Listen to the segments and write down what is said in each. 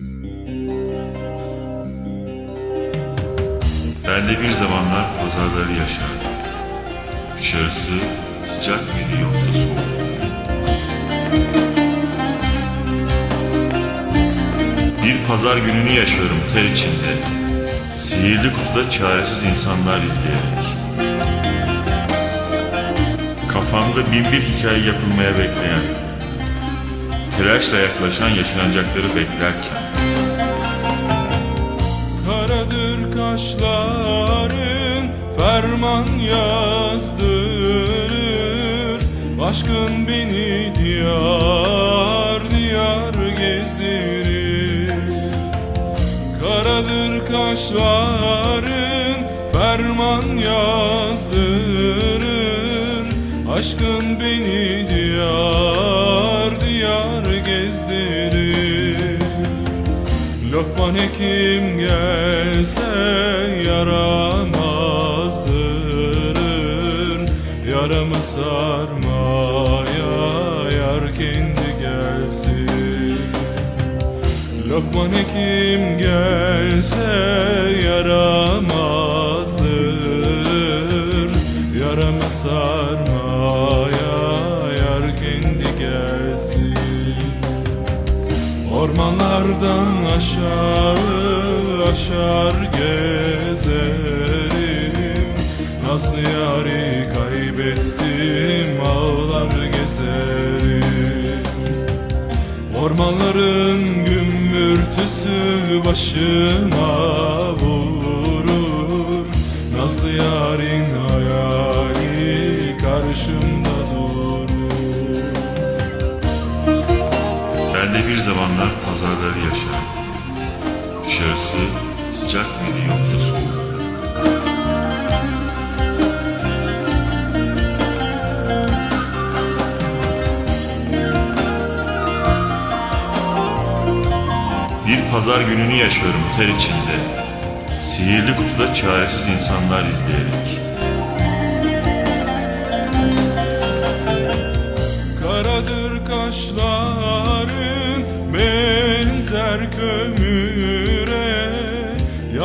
Ben de bir zamanlar pazarları yaşardım. Dışarısı sıcak mıydı yoksa soğuk? Bir pazar gününü yaşıyorum ter içinde. Sihirli kutuda çaresiz insanlar izleyerek. Kafamda bin bir hikaye yapılmaya bekleyen, telaşla yaklaşan yaşanacakları beklerken. Kaşların ferman yazdırır. Aşkın beni diyar diyar gezdirir. Karadır kaşların ferman yazdırır. Aşkın beni diyar diyar gezdirir Lokman hekim gelse yaramazdırır Yaramı sarmaya yar kendi gelsin. Lokman hekim gelse yaramazdır. Yaramı sarmaya yar kendi gelsin Ormanlardan aşağı aşar gezerim. Nazlı yari kaybettim ağlar gezerim. Ormanların gümbürtüsü başıma vurur De bir zamanlar pazarları yaşardım. Dışarısı sıcak mıydı yoksa soğuk? Bir pazar gününü yaşıyorum ter içinde. Sihirli kutuda çaresiz insanlar izleyerek. Karadır kaşların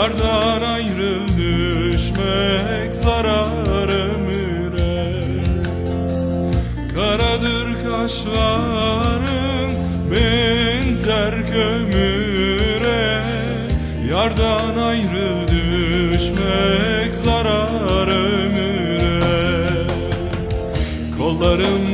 Yardan ayrı düşmek zarar ömüre Karadır kaşların benzer kömüre. Yardan ayrı düşmek zarar ömüre Kollarımdan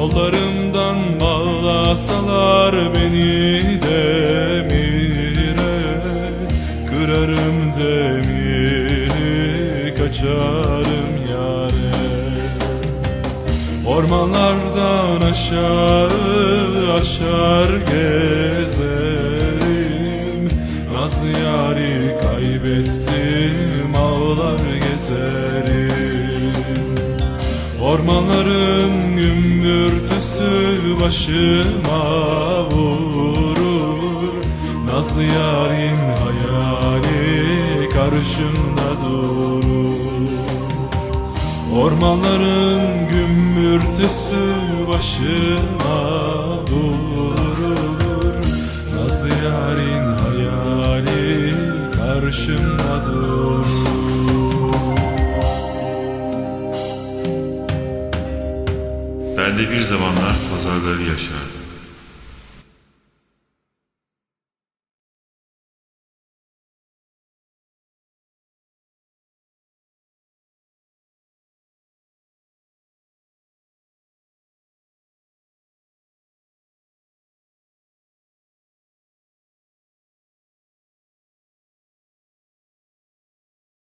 Kollarımdan bağlasalar beni demire Kırarım demiri kaçarım yare. Ormanlardan aşağı aşar gezerim Nazlı yari kaybettim başıma vurur. Nazlı yarim hayali karşımda durur. Ormanların gümbürtüsü başıma vurur Nazlı yarin hayali karşımda durur Ben de bir zamanlar pazarları yaşardım.